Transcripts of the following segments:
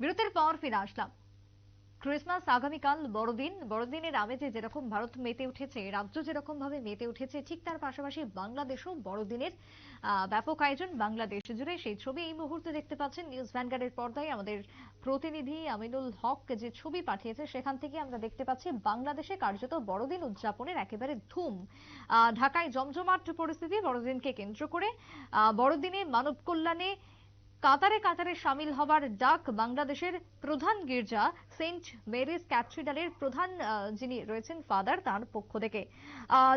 বিরতির পর ফিরে আসলাম। ক্রিসমাস আগামীকাল বড়দিন। বড়দিনের আমেজে যেরকম ভারত মেতে উঠেছে, রাজ্য যেরকম ভাবে মেতে উঠেছে, ঠিক তার পাশাপাশি বাংলাদেশও বড়দিনের ব্যাপক আয়োজন বাংলাদেশ জুড়ে। সেই ছবি এই মুহূর্তে দেখতে পাচ্ছেন নিউজ ভ্যানগার্ডের পর্দায় আমাদের প্রতিনিধি আমিনুল হক যে ছবি পাঠিয়েছে, সেখান থেকে আমরা দেখতে পাচ্ছি বাংলাদেশে কার্যত বড়দিন উদযাপনের একেবারে ধুম। ঢাকায় জমজমাট পরিস্থিতি বড়দিনকে কেন্দ্র করে। বড়দিনে মানব কল্যাণে কাতারে কাতারে সামিল হবার ডাক বাংলাদেশের প্রধান গির্জা সেন্ট মেরিস ক্যাথিড্রালের প্রধান যিনি রয়েছেন ফাদার তার পক্ষ থেকে।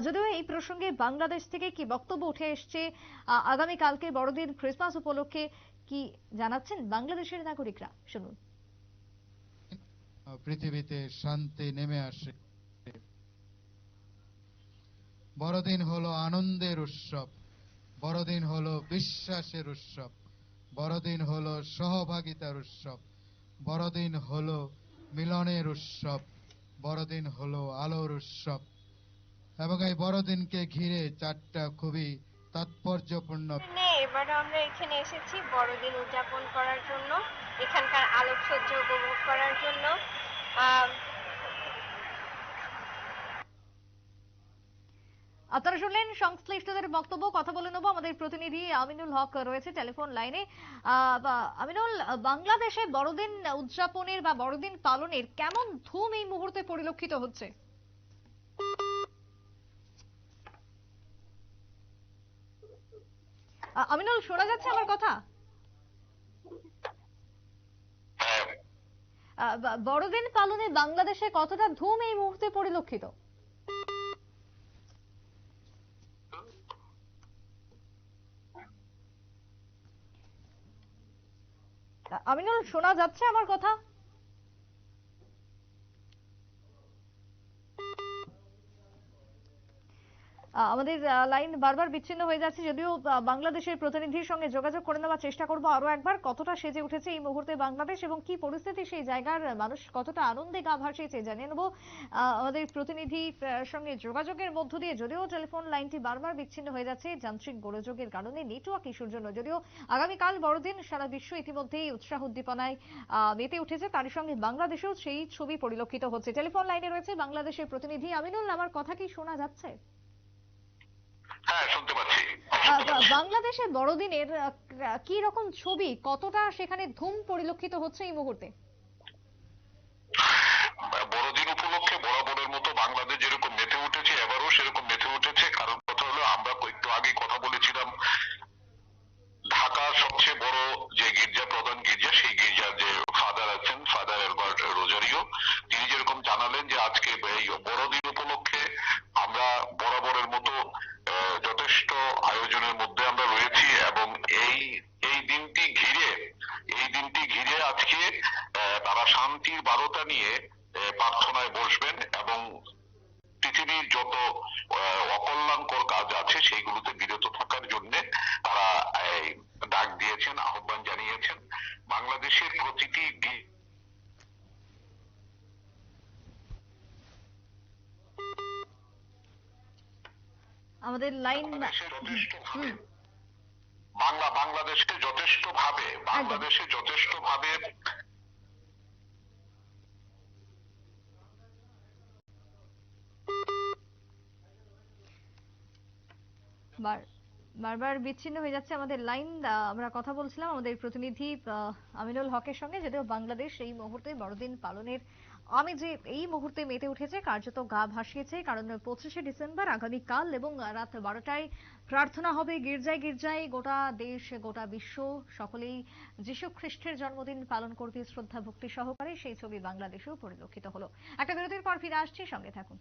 যদিও এই প্রসঙ্গে বাংলাদেশ থেকে কি বক্তব্য উঠে এসছে আগামীকালকে বড়দিন, ক্রিসমাস উপলক্ষে কি জানাচ্ছেন বাংলাদেশের নাগরিকরা? শুনুন। পৃথিবীতে শান্তি নেমে আসে। বড়দিন হলো আনন্দের উৎসব। বড়দিন হলো বিশ্বাসের উৎসব। বড়দিন হলো সহভাগিতার উৎসব, বড়দিন হলো মিলনের উৎসব, বড়দিন হলো আলোর উৎসব এবং এই বড়দিনকে ঘিরে চারটা খুবই তাৎপর্যপূর্ণ এবার আমরা এখানে এসেছি বড়দিন উদযাপন করার জন্য, এখানকার আলোকসজ্জা উপভোগ করার জন্য। আপনারা শুনলেন সংশ্লিষ্টদের বক্তব্য, কথা বলে নেব আমাদের প্রতিনিধি আমিনুল হক রয়েছে টেলিফোন লাইনে। আমিনুল, বাংলাদেশে বড়দিন উদযাপনের বা বড়দিন পালনের কেমন ধুম এই মুহূর্তে পরিলক্ষিত হচ্ছে? আমিনুল, শোনা যাচ্ছে আমার কথা? বড়দিন পালনে বাংলাদেশে কতটা ধুম এই মুহূর্তে পরিলক্ষিত? আমিনুল শোনা যাচ্ছে আমার কথা? আমাদের লাইন বারবার বিচ্ছিন্ন হয়ে যাচ্ছে। যদিও বাংলাদেশের প্রতিনিধির সঙ্গে যোগাযোগ করে নেওয়ার চেষ্টা করব আরও একবার। কতটা সেজে উঠেছে এই মুহূর্তে বাংলাদেশ এবং কি পরিস্থিতি সেই জায়গার মানুষ কতটা আনন্দে গা ভাসিয়েছে জানিয়ে নেব। আমাদের প্রতিনিধি সঙ্গে যোগাযোগের মধ্য দিয়ে যদিও টেলিফোন লাইনটি বারবার বিচ্ছিন্ন হয়ে যাচ্ছে যান্ত্রিক গোলযোগের কারণে নেটওয়ার্ক ইস্যুর জন্য। যদিও আগামীকাল বড়দিন, সারা বিশ্ব ইতিমধ্যেই উৎসাহ উদ্দীপনায় মেতে উঠেছে। তার সঙ্গে বাংলাদেশেও সেই ছবি পরিলক্ষিত হচ্ছে। টেলিফোন লাইনে রয়েছে বাংলাদেশের প্রতিনিধি আমিনুল। আমার কথা কি শোনা যাচ্ছে? হ্যাঁ শুনতে পাচ্ছি। বাংলাদেশে বড়দিনের কি রকম ছবি কতটা সেখানে ধুম পরিলক্ষিত হচ্ছে এই মুহূর্তে? বড়দিন উপলক্ষে বরাবরের মতো বাংলাদেশ যেরকম মেতে উঠেছে এবারও সেরকম মেতে উঠেছে। কারণ কথা হলো আমরা একটু আগে কথা বলেছিলাম ঢাকার সবচেয়ে বড় যে গির্জা প্রধান গির্জা সেই গির্জার যে ফাদার আছেন ফাদার এলবার্ট রোজারিও তিনি যেরকম জানালেন যে আজকে এই বড়দিন উপলক্ষে আমরা বরাবরের মতো আহ, যথেষ্ট আয়োজনের মধ্যে আমরা রয়েছি এবং এই এই দিনটি ঘিরে এই দিনটি ঘিরে আজকে আহ, তারা শান্তির বারতা নিয়ে আহ, বসবেন এবং পৃথিবীর যত অকল্যাণকর কাজ আছে সেইগুলোতে বিরত থাকার জন্য তারা এই, ডাক দিয়েছেন আহ্বান জানিয়েছেন। বাংলাদেশের প্রতিটি আমাদের লাইন বাংলা বাংলাদেশকে যথেষ্ট ভাবে বাংলাদেশে যথেষ্ট ভাবে বারবার বিচ্ছিন্ন হয়ে যাচ্ছে আমাদের লাইন আমরা কথা বলছিলাম আমাদের প্রতিনিধি আমিনুল হকের সঙ্গে, যদিও বাংলাদেশ এই মুহূর্তে বড়দিন পালনের আমি যে এই মুহূর্তে মেতে উঠেছে, কার্যত গা ভাসিয়েছে, কারণ পঁচিশে ডিসেম্বর, আগামীকাল এবং রাত বারোটায় প্রার্থনা হবে গির্জায় গির্জায়, গোটা দেশ, গোটা বিশ্ব। সকলেই যীশু খ্রিস্টের জন্মদিন পালন করবে শ্রদ্ধা, ভক্তি সহকারে সেই ছবি বাংলাদেশেও পরিলক্ষিত হলো। একটা বিরতির পর ফিরে আসছি, সঙ্গে থাকুন।